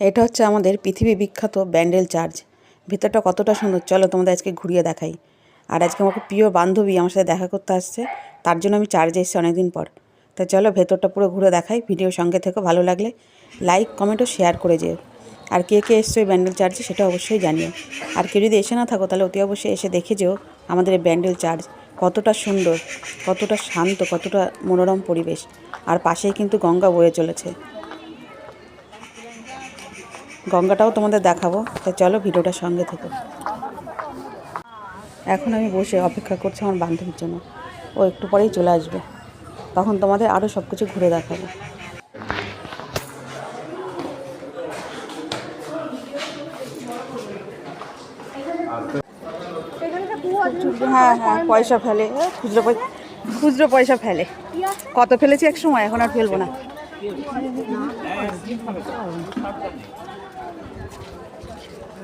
এটা হচ্ছে আমাদের পৃথিবী বিখ্যাত ব্যান্ডেল চার্চ। ভেতরটা কতটা সুন্দর, চলো তোমাদের আজকে ঘুরিয়ে দেখাই। আর আজকে আমার প্রিয় বান্ধবী আমার সাথে দেখা করতে আসছে, তার জন্য আমি চার্জে এসেছি অনেকদিন পর। তা চলো ভেতরটা পুরো ঘুরে দেখাই ভিডিও সঙ্গে থেকে, ভালো লাগলে লাইক কমেন্ট ও শেয়ার করে যেও। আর কে কে এসছো এই ব্যান্ডেল চার্চে সেটা অবশ্যই জানিও। আর কেউ যদি এসে না থাকো তাহলে অতি অবশ্যই এসে দেখে যেও আমাদের এই ব্যান্ডেল চার্চ, কতটা সুন্দর, কতটা শান্ত, কতটা মনোরম পরিবেশ। আর পাশেই কিন্তু গঙ্গা বয়ে চলেছে। গঙ্গাটাও তোমাদের দেখাবো। তাই চলো ভিডিওটার সঙ্গে থেকে। এখন আমি বসে অপেক্ষা করছি আমার বান্ধবীর জন্য। ও একটু পরেই চলে আসবে। তখন তোমাদের আরও সব কিছু ঘুরে দেখাবো। হ্যাঁ হ্যাঁ পয়সা ফেলে। খুচরো পয়সা খুচরো পয়সা ফেলে। কত ফেলেছি এক সময় এখন আর ফেলব না।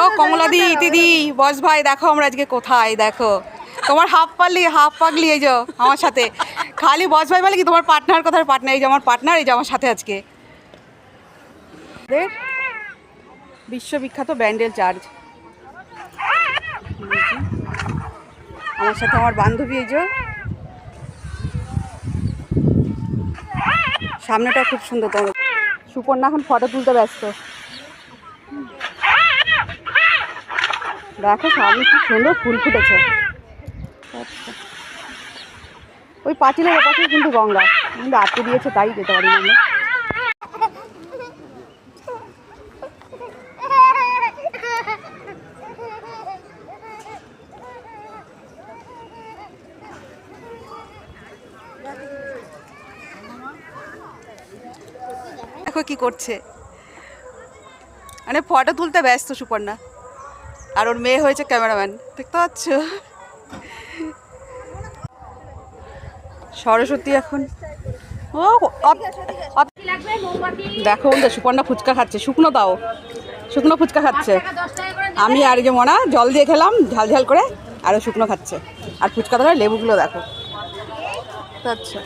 ও কমলাদি দিদি বস ভাই দেখো আমরা আজকে কোথায় দেখো। তোমার হাফ পারলি হাফ পাগলি এই যে আমার সাথে। খালি বস ভাই বলে কি তোমার পার্টনার কোথায় পার্টনার এই যে আমার পার্টনার এই যে আমার সাথে আজকে। বিশ্ববিখ্যাত ব্যান্ডেল চার্চ। আমার সাথে আমার বান্ধবী এই যে। সামনেটা খুব সুন্দর তোমার সুপর্ণা এখন ফটো তুলতে ব্যস্ত। দেখো সামনে কি সুন্দর ফুল ফুটেছে। ওই পাঁচিলের ওপাশে কিন্তু গঙ্গা। কিন্তু আটকে দিয়েছে, তাই যেতে পারি দেখো কি করছে। মানে ফটো তুলতে ব্যস্ত সুপর্ণা। আর ওর মেয়ে হয়েছে ক্যামেরাম্যান। দেখতে পাচ্ছ? সরস্বতী এখন। ও দেখো সুপর্ণা ফুচকা খাচ্ছে। শুকনো তাও শুকনো ফুচকা খাচ্ছে। আমি আর যে মনা, জল দিয়ে খেলাম, ঝাল ঝাল করে আরও শুকনো খাচ্ছে। আর ফুচকা ধরে লেবুগুলো দেখো। আচ্ছা।